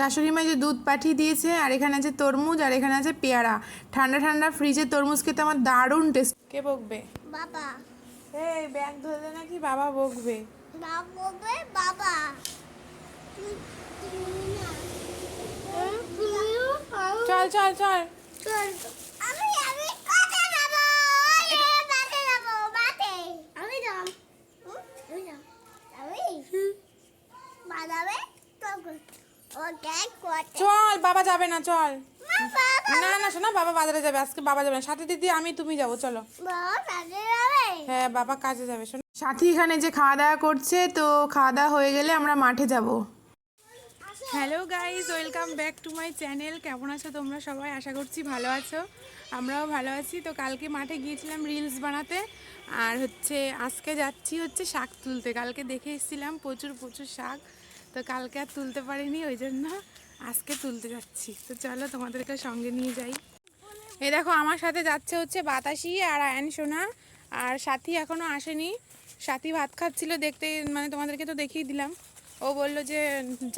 শাশুড়ি মা যে দুধ পাঠিয়ে দিয়েছে আর এখানে আছে তরমুজ আর এখানে আছে পেয়ারা। ঠান্ডা ঠান্ডা ফ্রিজে তরমুজ খেতে আমার দারুণ টেস্ট কে বকবে? বাবা। এই ব্যাগ ধরলে নাকি বাবা বকবে? না বলবে বাবা। চল চল চল। চল আমি আমি কোথায় যাব ওই বাতে যাব বাতে আমি যাম আমি যাম আমি বাদাবে তখন ওকে কোথায় চল, বাবা যাবে না, চল। না না, শোনা, বাবা বাজারে যাবে, আজকে বাবা যাবে না। সাথে দিদি, আমি তুমি যাব, চলো। হ্যাঁ বাবা কাজে যাবে, শোনো। সাথী এখানে যে খাওয়া দাওয়া করছে, তো খাওয়া দাওয়া হয়ে গেলে আমরা মাঠে যাব। Hello guys welcome back to my channel কেমন আছো তোমরা সবাই? আশা করছি ভালো আছো। আমরাও ভালো আছি। তো কালকে মাঠে গিয়েছিলাম রিলস বানাতে, আর হচ্ছে আজকে যাচ্ছি হচ্ছে শাক তুলতে। কালকে দেখে এসেছিলাম প্রচুর প্রচুর শাক। তো কালকে আর তুলতে পারিনি, ওই জন্য আজকে তুলতে যাচ্ছি। তো চলো তোমাদেরকে সঙ্গে নিয়ে যাই। এ দেখো, আমার সাথে যাচ্ছে হচ্ছে বাতাসি আর আয়ন সোনা। আর সাথী এখনও আসেনি। সাথী ভাত খাচ্ছিল দেখতে মানে তোমাদেরকে তো দেখিয়ে দিলাম। ও বলল যে,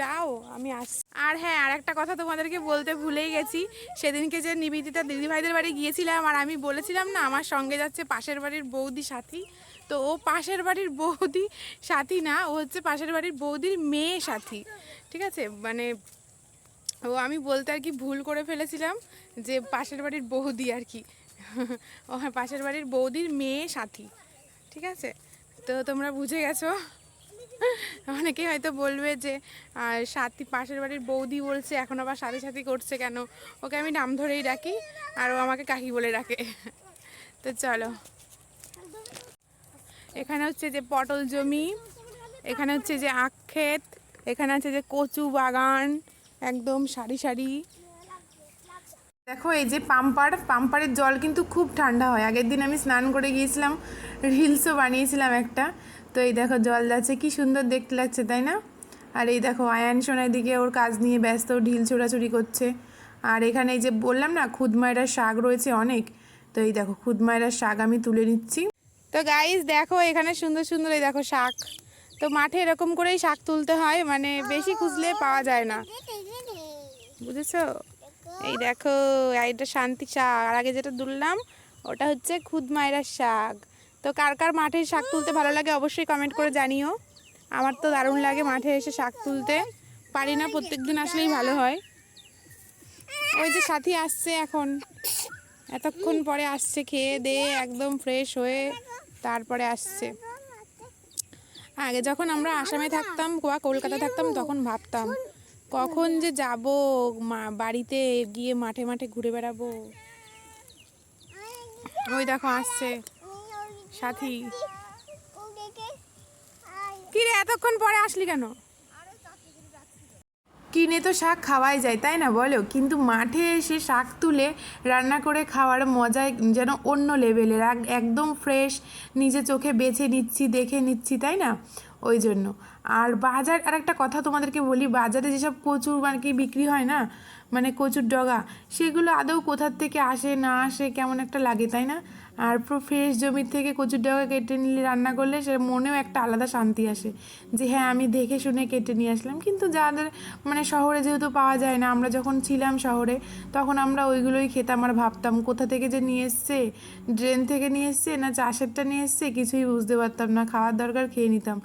যাও, আমি আস আর হ্যাঁ আর একটা কথা তোমাদেরকে বলতে ভুলেই গেছি। সেদিনকে যে নিবেদিতা দিদিভাইদের বাড়ি গিয়েছিলাম, আর আমি বলেছিলাম না, আমার সঙ্গে যাচ্ছে পাশের বাড়ির বৌদি সাথী। তো ও পাশের বাড়ির বৌদি সাথী না, ও হচ্ছে পাশের বাড়ির বৌদির মেয়ে সাথী। ঠিক আছে? মানে ও আমি বলতে আর কি ভুল করে ফেলেছিলাম যে পাশের বাড়ির বৌদি আর কি। ও হ্যাঁ পাশের বাড়ির বৌদির মেয়ে সাথী। ঠিক আছে? তো তোমরা বুঝে গেছো? অনেকে হয়তো বলবে যে সাথী পাশের বাড়ির বৌদি বলছে, এখন আবার সাথে সাথে করছে কেন? ওকে আমি নাম ধরেই ডাকি, আর ও আমাকে কাকি বলে ডাকে। তো চলো। এখানে হচ্ছে যে পটল জমি, এখানে হচ্ছে যে আখ ক্ষেত, এখানে আছে যে কচু বাগান, একদম সারি সারি। দেখো, এই যে পাম্পার, পাম্পারের জল কিন্তু খুব ঠান্ডা হয়। আগের দিন আমি স্নান করে গিয়েছিলাম রিলসও বানিয়েছিলাম একটা। তো এই দেখো, জল যাচ্ছে, কি সুন্দর দেখতে লাগছে, তাই না? আর এই দেখো, আয়ান সোনার দিকে ওর কাজ নিয়ে ব্যস্ত, ঢিল ছোড়াছুড়ি করছে। আর এখানে এই যে বললাম না, খুদমায়রার শাক রয়েছে অনেক। তো এই দেখো, খুদমায়রার শাক আমি তুলে নিচ্ছি। তো গাইজ দেখো এখানে সুন্দর সুন্দর এই দেখো শাক। তো মাঠে এরকম করেই শাক তুলতে হয় মানে বেশি খুঁজলে পাওয়া যায় না। বুঝেছ? এই দেখো এইটা শান্তি শাক। আর আগে যেটা তুললাম ওটা হচ্ছে খুদ মায়েরার শাক। তো কার কার মাঠে শাক তুলতে ভালো লাগে অবশ্যই কমেন্ট করে জানিও। আমার তো দারুণ লাগে মাঠে এসে শাক তুলতে। পারি না প্রত্যেক দিন আসলেই ভালো হয়। ওই যে সাথী আসছে এখন। এতক্ষণ পরে আসছে, খেয়ে দিয়ে একদম ফ্রেশ হয়ে। তারপরে আসছে। আগে যখন আমরা আসামে থাকতাম বা কলকাতা থাকতাম, তখন ভাবতাম, কখন যে যাব, মা, বাড়িতে গিয়ে মাঠে মাঠে ঘুরে বেড়াবো। ওই দেখো, আসছে সাথী। কিরে, এতক্ষণ পরে আসলি কেন? কিনে তো শাক খাওয়াই যায়, তাই না বলো? কিন্তু মাঠে এসে শাক তুলে রান্না করে খাওয়ার মজাই যেন অন্য লেভেলের এক- একদম ফ্রেশ নিজে চোখে বেছে নিচ্ছি, দেখে নিচ্ছি, তাই না? ওই জন্য। আর বাজার আর একটা কথা তোমাদেরকে বলি, বাজারে যেসব কচুর মানে কি বিক্রি হয় না মানে কচুর ডগা, সেগুলো আদৌ কোথার থেকে আসে, না আসে, কেমন একটা লাগে, তাই না? আর পুরো ফ্রেশ জমির থেকে কচুর ডগা কেটে নিলে, রান্না করলে সে মনেও একটা আলাদা শান্তি আসে, যে হ্যাঁ আমি দেখে শুনে কেটে নিয়ে আসলাম। কিন্তু যাদের মানে শহরে যেহেতু পাওয়া যায় না, আমরা যখন ছিলাম শহরে, তখন আমরা ওইগুলোই খেতাম আর ভাবতাম, কোথা থেকে যে নিয়ে এসছে ড্রেন থেকে নিয়ে এসছে, না চাষেরটা নিয়ে এসছে, কিছুই বুঝতে পারতাম না, খাওয়ার দরকার খেয়ে নিতাম।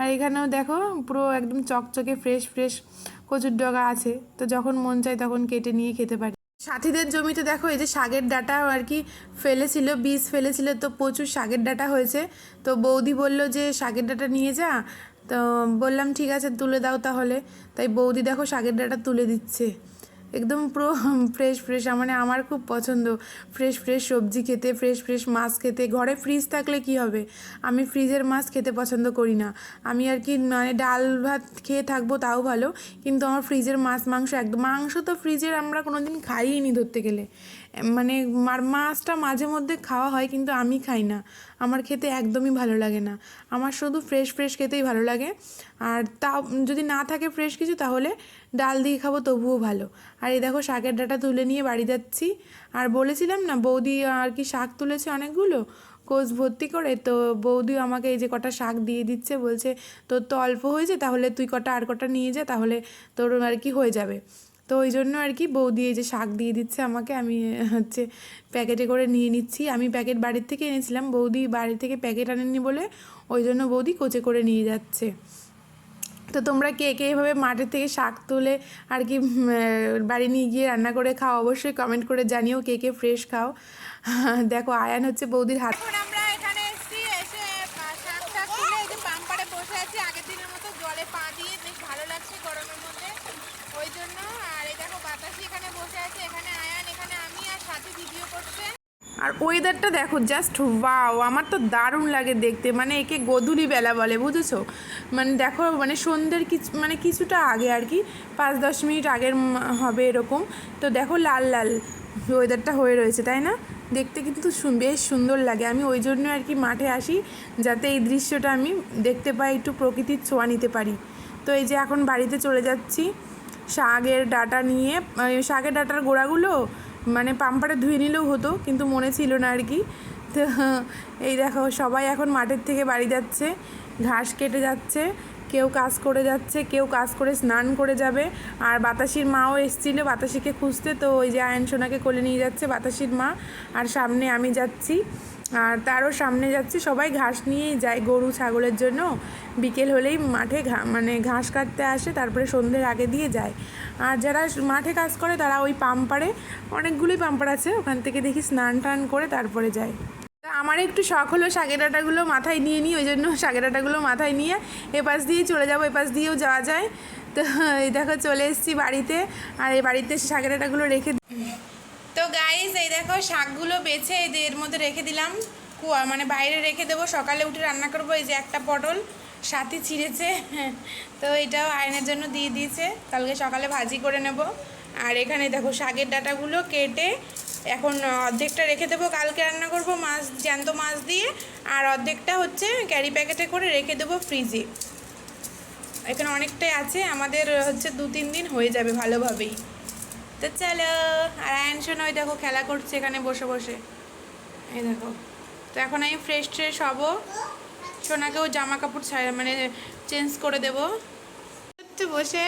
আর এখানেও দেখো পুরো একদম চকচকে ফ্রেশ ফ্রেশ কচুর ডগা আছে। তো যখন মন চায় তখন কেটে নিয়ে খেতে পারি। সাথীদের জমিতে দেখো এই যে শাকের ডাটা আর কি ফেলেছিল, বীজ ফেলেছিল। তো প্রচুর শাকের ডাটা হয়েছে। তো বৌদি বলল যে শাকের ডাটা নিয়ে যা। তো বললাম, ঠিক আছে, তুলে দাও তাহলে। তাই বৌদি দেখো শাকের ডাটা তুলে দিচ্ছে। একদম পুরো ফ্রেশ ফ্রেশ মানে আমার খুব পছন্দ। ফ্রেশ ফ্রেশ সবজি খেতে ফ্রেশ ফ্রেশ মাছ খেতে। ঘরে ফ্রিজ থাকলে কি হবে? আমি ফ্রিজের মাছ খেতে পছন্দ করি না। আমি আর কি মানে ডাল ভাত খেয়ে থাকব তাও ভালো, কিন্তু আমার ফ্রিজের মাছ, মাংস একদম, মাংস তো ফ্রিজের আমরা কোনো দিন খাইই নি ধরতে গেলে। মানে মাছটা মাঝে মধ্যে খাওয়া হয় কিন্তু আমি খাই না। আমার খেতে একদমই ভালো লাগে না। আমার শুধু ফ্রেশ ফ্রেশ খেতেই ভালো লাগে। আর তাও, যদি না থাকে ফ্রেশ কিছু তাহলে ডাল দিয়ে খাব তবুও ভালো। আর এই দেখো শাকের ডাটা তুলে নিয়ে বাড়ি যাচ্ছি। আর বলেছিলাম না, বৌদি আর কি শাক তুলেছে অনেকগুলো? কোচ ভর্তি করে তো বৌদি আমাকে এই যে কটা শাক দিয়ে দিচ্ছে, বলছে তোর তো অল্প হয়েছে, তাহলে তুই কটা আর কটা নিয়ে যা, তাহলে তোর আর কি হয়ে যাবে। তো ওই জন্য আর কি বৌদি এই যে শাক দিয়ে দিচ্ছে আমাকে, আমি হচ্ছে প্যাকেটে করে নিয়ে নিচ্ছি। আমি প্যাকেট বাড়ির থেকে এনেছিলাম, বৌদি বাড়ি থেকে প্যাকেট আনেনি বলে ওই জন্য বৌদি কোচে করে নিয়ে যাচ্ছে। তো তোমরা কে কে এভাবে মাঠের থেকে শাক তুলে আর কি বাড়ি নিয়ে গিয়ে রান্না করে খাও, অবশ্যই কমেন্ট করে জানিও কে কে ফ্রেশ খাও। দেখো, আয়ান হচ্ছে বৌদির হাত আমরা এখানে এসেছি এসে আহ, শাক টাক তুলে এই যে পাম্পারে বসে আছি আগের দিনের মতো জলে পা দিয়ে বেশ ভালো লাগছে গরমের মধ্যে ওই জন্য আর এই দেখো বাতাসি এখানে বসে আছে এখানে আয়ান এখানে আমি আর সাথে ভিডিও করছে আর ওয়েদারটা দেখো জাস্ট ওয়াও আমার তো দারুণ লাগে দেখতে। মানে একে গোধূলি বেলা বলে, বুঝেছ? মানে দেখো মানে সন্ধ্যের কিছু মানে কিছুটা আগে আর কি, পাঁচ দশ মিনিট আগের হবে এরকম। তো দেখো লাল লাল ওয়েদারটা হয়ে রয়েছে, তাই না? দেখতে কিন্তু বেশ সুন্দর লাগে। আমি ওই জন্য আর কি মাঠে আসি, যাতে এই দৃশ্যটা আমি দেখতে পাই, একটু প্রকৃতির ছোঁয়া নিতে পারি। তো এই যে এখন বাড়িতে চলে যাচ্ছি শাগের ডাটা নিয়ে মানে শাকের ডাটার গোড়াগুলো মানে পাম্পারে ধুয়ে নিলেও হতো, কিন্তু মনে ছিল না আর কি। তো এই দেখো, সবাই এখন মাঠের থেকে বাড়ি যাচ্ছে, ঘাস কেটে যাচ্ছে, কেউ কাজ করে যাচ্ছে, কেউ কাজ করে স্নান করে যাবে। আর বাতাসির মাও এসেছিল বাতাসিকে খুঁজতে, তো ওই যে আয়ন সোনাকে কোলে নিয়ে যাচ্ছে বাতাসির মা। আর সামনে আমি যাচ্ছি। আর তারও সামনে যাচ্ছি, সবাই ঘাস নিয়েই যায় গরু, ছাগলের জন্য। বিকেল হলেই মাঠে মানে ঘাস কাটতে আসে, তারপরে সন্ধ্যের আগে দিয়ে যায়। আর যারা মাঠে কাজ করে তারা ওই পাম্পারে অনেকগুলোই পাম্পার আছে, ওখান থেকে দেখি স্নান টান করে তারপরে যায়। আমার একটু শখ হলো শাকের ডাঁটাগুলো মাথায় নিয়ে নিই, ওই জন্য শাকের ডাঁটাগুলো মাথায় নিয়ে এপাশ দিয়েই চলে যাব, এপাশ দিয়েও যাওয়া যায়। তো এই দেখো চলে এসেছি বাড়িতে, আর এই বাড়িতে শাকের ডাঁটাগুলো রেখে তো গাইস এই দেখো শাকগুলো বেছে এর মধ্যে রেখে দিলাম। কুয়া মানে বাইরে রেখে দেবো। সকালে উঠে রান্না করব এই যে একটা পটল, সাথে ছিঁড়েছে। তো এটাও আয়নের জন্য দিয়ে দিয়েছে। কালকে সকালে ভাজি করে নেব। আর এখানে দেখো শাকের ডাটাগুলো কেটে এখন অর্ধেকটা রেখে দেবো। কালকে রান্না করব মাছ, জ্যান্ত মাছ দিয়ে। আর অর্ধেকটা হচ্ছে ক্যারি প্যাকেটে করে রেখে দেবো ফ্রিজে এখানে অনেকটাই আছে। আমাদের হচ্ছে দু তিন দিন হয়ে যাবে ভালোভাবেই। তো চলো, আর আয়ন শোনা ওই দেখো খেলা করছে এখানে বসে বসে। এই দেখো। তো এখন আমি ফ্রেশ ট্রেশ হব। সোনাকেও জামা কাপড় ছাড়া মানে চেঞ্জ করে দেবো। বসে?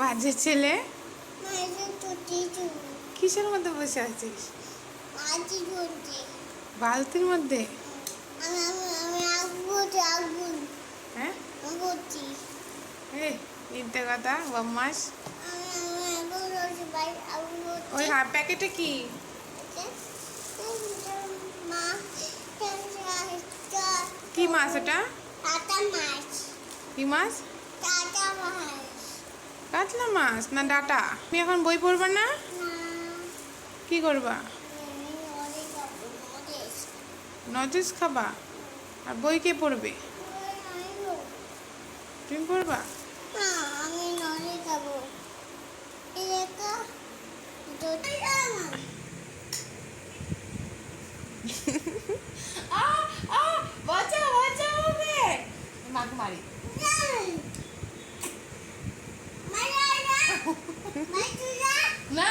বাজে ছেলে। কিসের মধ্যে বসে আছিস? বালতির মধ্যে? হ্যাঁ? মিথ্যে কথা বদমাস ওই হাফ প্যাকেটে কি? কি মাছ ওটা? কি মাছ? কাতলা মাছ না ডাটা? তুমি এখন বই পড়বা না। কি করবা? নজেস খাবা? আর বই কে পড়বে? তুমি পড়বা? মারি। না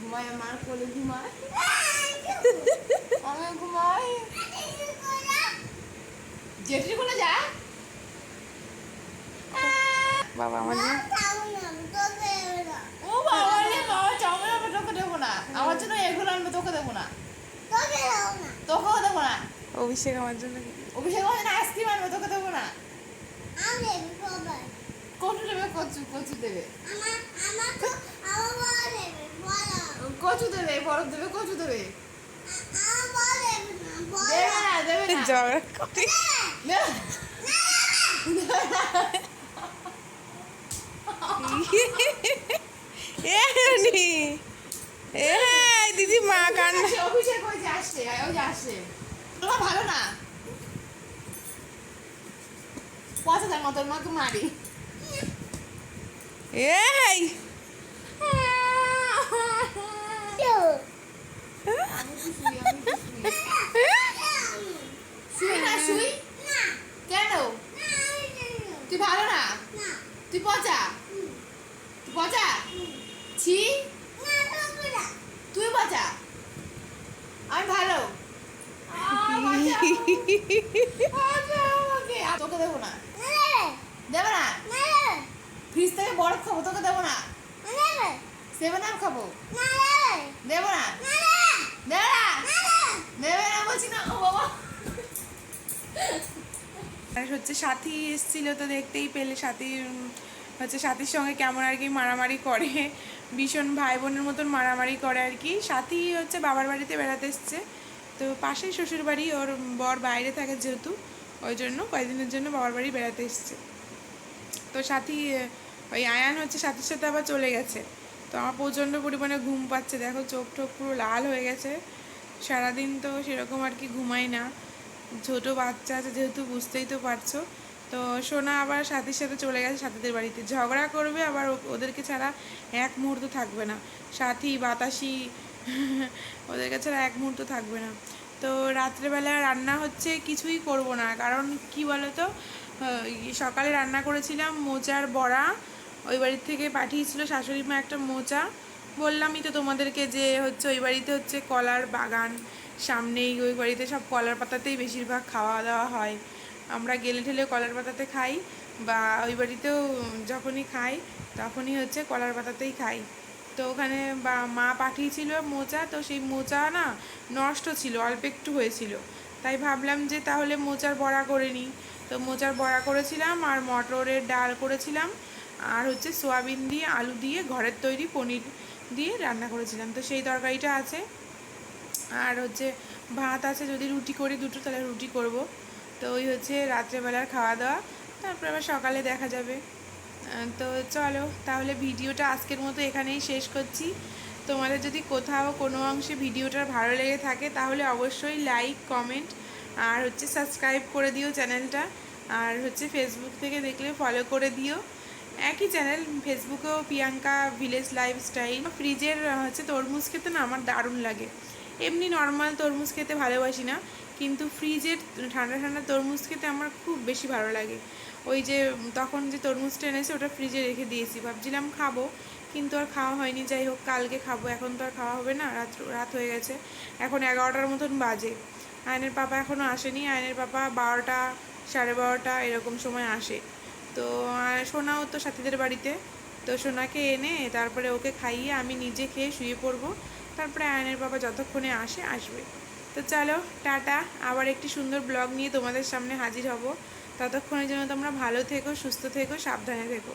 ঘুমায় আমার কোলে ঘুমায়। আমি ঘুমাই। জেঠি কোলে যা। বাবা আমার ও বাবা রে বাবা চাউমিন আমি তোকে দেবো না। আমার জন্য এগুলো আনবে তোকে দেবো না। তোকেও দেবো না। অভিষেক আমার জন্য অভিষেক বলে না আইসক্রিম আনবে তোকে দেবো না। কচু দেবে কচু কচু দেবে। কচু দেবে বরফ দেবে কচু দেবে। না ঝগড়া করি দিদি মা কান্না আসছে, অভিষেক ওই যে আসছে ওই যে আসছে তোমার ভালো না পাঁচ হাজার মতন মাকে মারি এই আমি কি শুই, আমি কি শুই। শুই না শুই কেন আমাকে আর তোকে দেবো না দেবো না ফ্রিজ থেকে বরফ খাব তোকে দেবো না সেভেন আপ খাব? দেবো না? দেবো না? দেবে না বলছি না ও বাবা। হচ্ছে সাথী এসেছিল তো দেখতেই পেলে। সাথী উম, হচ্ছে সাথীর সঙ্গে কেমন আর কি মারামারি করে। ভীষণ ভাই বোনের মতন মারামারি করে আর কি। সাথী হচ্ছে বাবার বাড়িতে বেড়াতে এসছে। তো পাশেই শ্বশুর বাড়ি ওর বর বাইরে থাকে যেহেতু ওই জন্য কয়েকদিনের জন্য বাবার বাড়ি বেড়াতে এসছে। তো সাথী ওই আয়ান হচ্ছে সাথীর সাথে আবার চলে গেছে। তো আমার প্রচণ্ড পরিমাণে ঘুম পাচ্ছে। দেখো চোখ টোক পুরো লাল হয়ে গেছে। সারাদিন তো সেরকম আর কি ঘুমাই না। ছোটো বাচ্চা আছে যেহেতু বুঝতেই তো পারছ। তো সোনা আবার সাথীর সাথে চলে গেছে সাথীদের বাড়িতে। ঝগড়া করবে আবার ওদেরকে ছাড়া এক মুহূর্ত থাকবে না। সাথী, বাতাসি, ওদেরকে ছাড়া এক মুহূর্ত থাকবে না। তো রাত্রেবেলা রান্না হচ্ছে কিছুই করব না। কারণ কি বলো তো সকালে রান্না করেছিলাম মোচার বড়া ওই বাড়ির থেকে পাঠিয়েছিল শাশুড়ি মা একটা মোচা বললামই তো তোমাদেরকে যে হচ্ছে ওই বাড়িতে হচ্ছে কলার বাগান, সামনেই ওই বাড়িতে সব কলার পাতাতেই বেশিরভাগ খাওয়া দাওয়া হয়। আমরা গেলে ঠেলে কলার পাতাতে খাই বা ওই বাড়িতেও যখনই খাই তখনই হচ্ছে কলার পাতাতেই খাই। তো ওখানে বা মা পাঠিয়েছিল মোচা তো সেই মোচা না নষ্ট ছিল, অল্প একটু হয়েছিল। তাই ভাবলাম যে তাহলে মোচার বড়া করে নিই। তো মোচার বড়া করেছিলাম আর মটরের ডাল করেছিলাম। আর হচ্ছে সোয়াবিন দিয়ে, আলু দিয়ে, ঘরের তৈরি পনির দিয়ে রান্না করেছিলাম। তো সেই তরকারিটা আছে। আর হচ্ছে ভাত আছে, যদি রুটি করি দুটো, তাহলে রুটি করব। তো ওই হচ্ছে রাত্রেবেলার খাওয়া দাওয়া তারপরে আবার সকালে দেখা যাবে। তো চলো, তাহলে ভিডিওটা আজকের মতো এখানেই শেষ করছি। তোমাদের যদি কোথাও কোনো অংশে ভিডিওটা ভালো লেগে থাকে, তাহলে অবশ্যই লাইক, কমেন্ট আর হচ্ছে সাবস্ক্রাইব করে দিও চ্যানেলটা। আর হচ্ছে ফেসবুক থেকে দেখলে ফলো করে দিও। একই চ্যানেল ফেসবুকেও প্রিয়াঙ্কা ভিলেজ লাইফস্টাইল ফ্রিজের হচ্ছে তরমুজ খেতে না আমার দারুণ লাগে। এমনি নর্মাল তরমুজ খেতে ভালোবাসি না, কিন্তু ফ্রিজের ঠান্ডা ঠান্ডা তরমুজ খেতে আমার খুব বেশি ভালো লাগে। ওই যে, তখন যে তরমুজটা এনেছে, ওটা ফ্রিজে রেখে দিয়েছি। ভাবছিলাম খাব, কিন্তু আর খাওয়া হয়নি। যাই হোক, কালকে খাব। এখন তো আর খাওয়া হবে না, রাত রাত হয়ে গেছে। এখন এগারোটার মতন বাজে। আয়নের পাপা এখনও আসেনি। আয়নের পাপা বারোটা, সাড়ে বারোটা, এরকম সময় আসে। তো সোনাও তো সাথীদের বাড়িতে। তো সোনাকে এনে তারপরে ওকে খাইয়ে আমি নিজে খেয়ে শুয়ে পড়ব। তারপরে আয়নের বাবা যতক্ষণে আসে, আসবে। তো চলো, টাটা। আবার একটি সুন্দর ব্লগ নিয়ে তোমাদের সামনে হাজির হব। ততক্ষণের জন্য তোমরা ভালো থেকো, সুস্থ থেকো, সাবধানে থেকো।